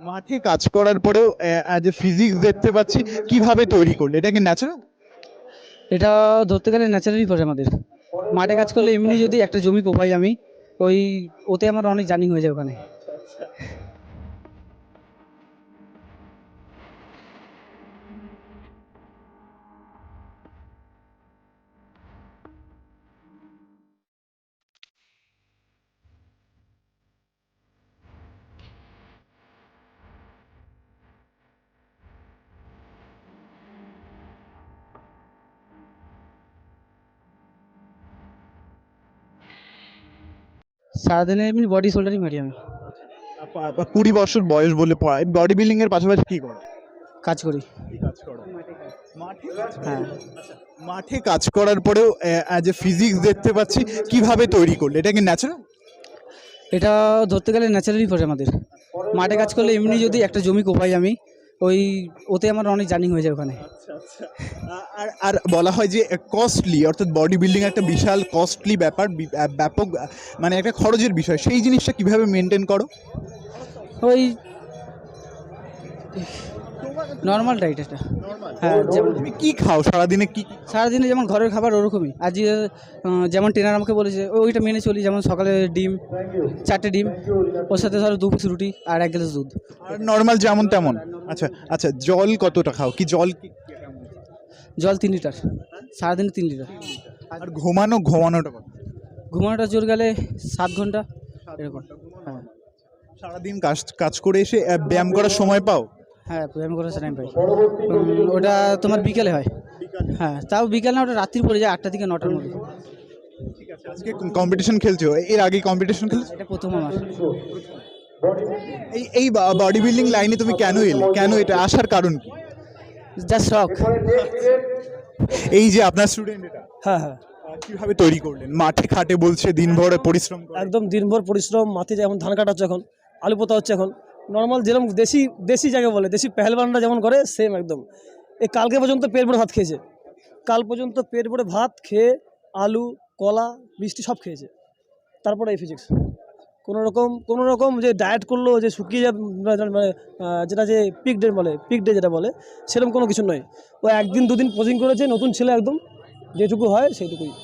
মাঠে কাজ করার পরেও অ্যাজ এ ফিজিক্স দেখতে পাচ্ছি, কীভাবে তৈরি করলে? এটা কি ন্যাচারাল এটা ধরতে গেলে ন্যাচারালি পড়ে আমাদের। মাঠে কাজ করলে এমনি যদি একটা জমি কোপাই আমি, ওই ওতে আমার অনেক জানি হয়ে যায় ওখানে। সারাদিনে এমনি বডি শোল্ডারই মারি আমি। কুড়ি বছর বয়স বলে বডি বিল্ডিং এর পাশাপাশি কি করো? কাজ করি। কাজ করো? মাঠে হ্যাঁ। মাঠে কাজ করার পরেও অ্যাজ এ ফিজিক্স দেখতে পাচ্ছি কীভাবে তৈরি করলে? এটা কি ন্যাচারাল এটা ধরতে গেলে ন্যাচারালি পড়ে আমাদের। মাঠে কাজ করলে এমনি যদি একটা জমি কোপাই আমি ওই ওতে আমার অনেক জার্নি হয়ে যায় ওখানে। আর আর বলা হয় যে কস্টলি অর্থাৎ বডি বিল্ডিং একটা বিশাল কস্টলি ব্যাপার ব্যাপক মানে একটা খরচের বিষয়। সেই জিনিসটা কীভাবে মেনটেন করো? ওই নর্মাল ডাইট এটা। হ্যাঁ যেমন তুমি কি খাও? সারাদিনে কি সারাদিনে যেমন ঘরের খাবার ওরকমই। আজ যেমন ট্রেনার আমাকে বলেছে ওইটা মেনে চলি যেমন সকালে ডিম চারটে ডিম ওর সাথে ধরো দু পিস রুটি আর এক গ্লাস দুধ। আর নর্মাল যেমন তেমন? আচ্ছা আচ্ছা জল কতটা খাও? কি জল জল তিন লিটার। সারাদিনে তিন লিটার। আর ঘুমানো ঘুমানোটা ঘুমানোটা জোর গেলে সাত ঘণ্টা এরকম। হ্যাঁ। সারাদিন কাজ কাজ করে এসে ব্যায়াম করার সময় পাও? হ্যাঁ টাইম পাই ওটা তোমার বিকেলে হয়। হ্যাঁ তাও বিকেল না ওটা রাত্রির পরে যায় আটটা থেকে নটার মধ্যে। আজকে কম্পিটিশন খেলছো? এর আগে কম্পিটিশন খেলছো? এটা প্রথম আমার। এই এই বডি বিল্ডিং লাইনে তুমি কেন এলে? কেন এটা? আসার কারণ কি? যা শখ। এই যে আপনার স্টুডেন্ট এটা। হ্যাঁ হ্যাঁ। কীভাবে তৈরি করলেন? মাঠে খাটে বলছে দিনভর পরিশ্রম একদম দিনভর পরিশ্রম মাঠে যেমন ধান কাটা হচ্ছে এখন আলু পোতা হচ্ছে এখন। নর্মাল যেরকম দেশি দেশি জায়গা বলে, দেশি পেহেলবানরা যেমন করে সেম একদম। এই কালকে পর্যন্ত পেট ভরে ভাত খেয়েছে। কাল পর্যন্ত পেট ভরে ভাত খেয়ে আলু, কলা, মিষ্টি সব খেয়েছে। তারপরে এই ফিজিক্স কোনো রকম কোনো রকম যে ডায়েট করল, যে শুকিয়ে যাবে মানে যেটা যে পিক ডে বলে পিক ডে যেটা বলে, সেরকম কোনো কিছু নয়। ও একদিন, দুদিন পোজিং করেছে, নতুন ছেলে একদম, যেটুকু হয় সেইটুকুই।